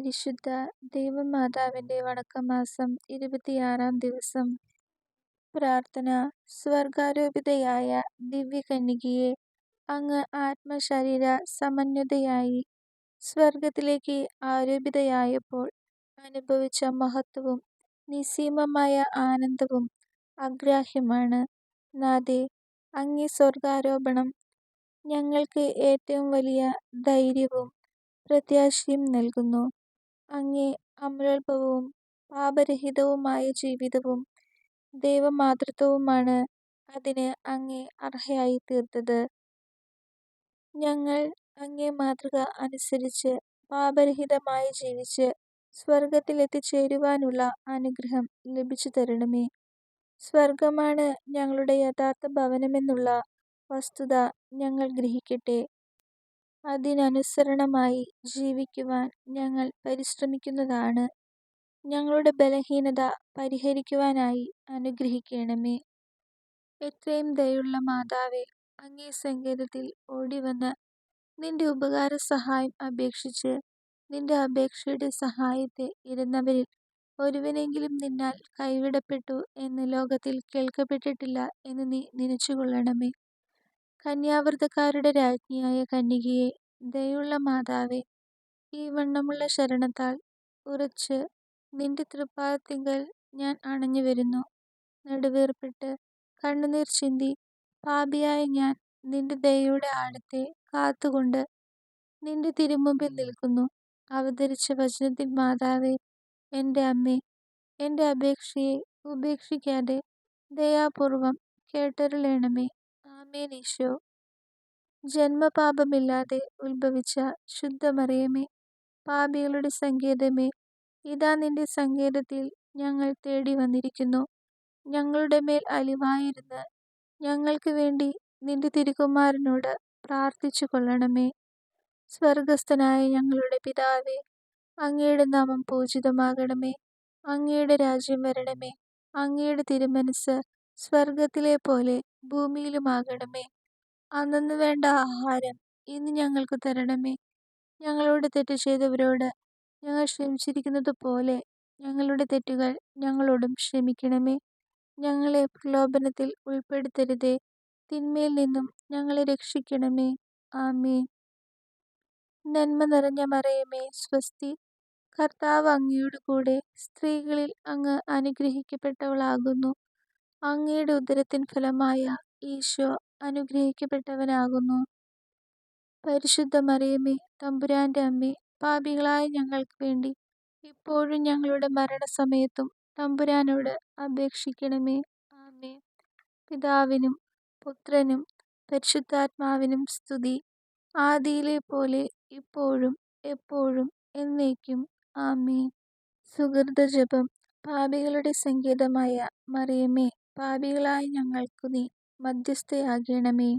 പരിശുദ്ധ ദൈവമാതാവിന്റെ വടക്കമാസം ഇരുപത്തിയാറാം ദിവസം പ്രാർത്ഥന. സ്വർഗാരോപിതയായ ദിവ്യകന്യകയെ അങ്ങ് ആത്മശരീര സമന്വിതയായി സ്വർഗത്തിലേക്ക് ആരോപിതയായപ്പോൾ അനുഭവിച്ച മഹത്വവും നിസീമമായ ആനന്ദവും അഗ്രാഹ്യമാണ്. നാദേ അങ്ങേ സ്വർഗാരോപണം ഞങ്ങൾക്ക് ഏറ്റവും വലിയ ധൈര്യവും പ്രത്യാശയും നൽകുന്നു. അങ്ങേ അമലോത്ഭവവും പാപരഹിതവുമായ ജീവിതവും ദൈവമാതൃത്വവുമാണ് അതിന് അങ്ങേ അർഹയായി തീർത്തത് ഞങ്ങൾ അങ്ങേ മാതൃക അനുസരിച്ച് പാപരഹിതമായി ജീവിച്ച് സ്വർഗത്തിലെത്തിച്ചേരുവാനുള്ള അനുഗ്രഹം ലഭിച്ചു തരണമേ സ്വർഗമാണ് ഞങ്ങളുടെ യഥാർത്ഥ ഭവനമെന്നുള്ള വസ്തുത ഞങ്ങൾ ഗ്രഹിക്കട്ടെ. അതിനനുസരണമായി ജീവിക്കുവാൻ ഞങ്ങൾ പരിശ്രമിക്കുന്നതാണ്. ഞങ്ങളുടെ ബലഹീനത പരിഹരിക്കുവാനായി അനുഗ്രഹിക്കണമേ. എത്രയും ദയുള്ള മാതാവേ, അങ്ങേ സങ്കേതത്തിൽ ഓടിവന്ന് നിന്റെ ഉപകാര സഹായം അപേക്ഷിച്ച് നിന്റെ അപേക്ഷയുടെ സഹായത്തെ ഇരുന്നവരിൽ ഒരുവനെങ്കിലും നിന്നാൽ കൈവിടപ്പെട്ടു എന്ന് ലോകത്തിൽ കേൾക്കപ്പെട്ടിട്ടില്ല എന്ന് നീ നനച്ചുകൊള്ളണമേ. കന്യാവ്രതക്കാരുടെ രാജ്ഞിയായ കന്യകയെ ദയുള്ള മാതാവേ, ഈ വണ്ണമുള്ള ശരണത്താൽ ഉറച്ച് നിന്റെ തൃപ്പാദത്തിങ്കൽ ഞാൻ അണഞ്ഞു വരുന്നു. നെടുവീർപ്പിട്ട് കണ്ണുനീർ ചിന്തി പാപിയായ ഞാൻ നിന്റെ ദയയുടെ ആഴത്തെ കാത്തുകൊണ്ട് നിന്റെ തിരുമുമ്പിൽ നിൽക്കുന്നു. അവതരിച്ച വചനത്തിൻ മാതാവേ, എന്റെ അമ്മേ, എന്റെ അപേക്ഷയെ ഉപേക്ഷിക്കാതെ ദയാപൂർവം കേട്ടരുളേണമേ. ഈശോ. ജന്മപാപമില്ലാതെ ഉത്ഭവിച്ച ശുദ്ധമറിയമേ, പാപികളുടെ സങ്കേതമേ, ഇതാ നിന്റെ സങ്കേതത്തിൽ ഞങ്ങൾ തേടി വന്നിരിക്കുന്നു ഞങ്ങളുടെ മേൽ അലിവായിരുന്ന് ഞങ്ങൾക്ക് വേണ്ടി നിന്റെ തിരുകുമാരനോട് പ്രാർത്ഥിച്ചു കൊള്ളണമേ സ്വർഗസ്ഥനായ ഞങ്ങളുടെ പിതാവേ, അങ്ങയുടെ നാമം പൂജിതമാകണമേ. അങ്ങയുടെ രാജ്യം വരണമേ. അങ്ങയുടെ തിരുമനസ് സ്വർഗത്തിലെ സ്വർഗത്തിലെപ്പോലെ ഭൂമിയിലുമാകണമേ. അന്നു വേണ്ട ആഹാരം ഇന്ന് ഞങ്ങൾക്ക് തരണമേ. ഞങ്ങളോട് തെറ്റ് ചെയ്തവരോട് ഞങ്ങൾ ക്ഷമിച്ചിരിക്കുന്നത് പോലെ ഞങ്ങളുടെ തെറ്റുകൾ ഞങ്ങളോടും ക്ഷമിക്കണമേ. ഞങ്ങളെ പ്രലോഭനത്തിൽ ഉൾപ്പെടുത്തരുതേ, തിന്മയിൽ നിന്നും ഞങ്ങളെ രക്ഷിക്കണമേ. ആമേൻ. നന്മ നിറഞ്ഞ മറയമേ സ്വസ്തി. കർത്താവ് അങ്ങയോടുകൂടെ സ്ത്രീകളിൽ അങ്ങ് അനുഗ്രഹിക്കപ്പെട്ടവളാകുന്നു. അങ്ങയുടെ ഉദരത്തിൻ ഫലമായ ഈശോ അനുഗ്രഹിക്കപ്പെട്ടവനാകുന്നു. പരിശുദ്ധ മറിയമേ, തമ്പുരാന്റെ അമ്മേ, പാപികളായ ഞങ്ങൾക്ക് വേണ്ടി ഇപ്പോഴും ഞങ്ങളുടെ മരണസമയത്തും തമ്പുരാനോട് അപേക്ഷിക്കണമേ. ആമേ പിതാവിനും പുത്രനും പരിശുദ്ധാത്മാവിനും സ്തുതി. ആദിയിലെ പോലെ ഇപ്പോഴും എപ്പോഴും എന്നേക്കും. ആമേ സുഹൃത ജപം പാപികളുടെ സങ്കേതമായ മറിയമേ, പാപികളായ ഞങ്ങൾക്കു നീ മദ്ധ്യസ്ഥയാകണമേ.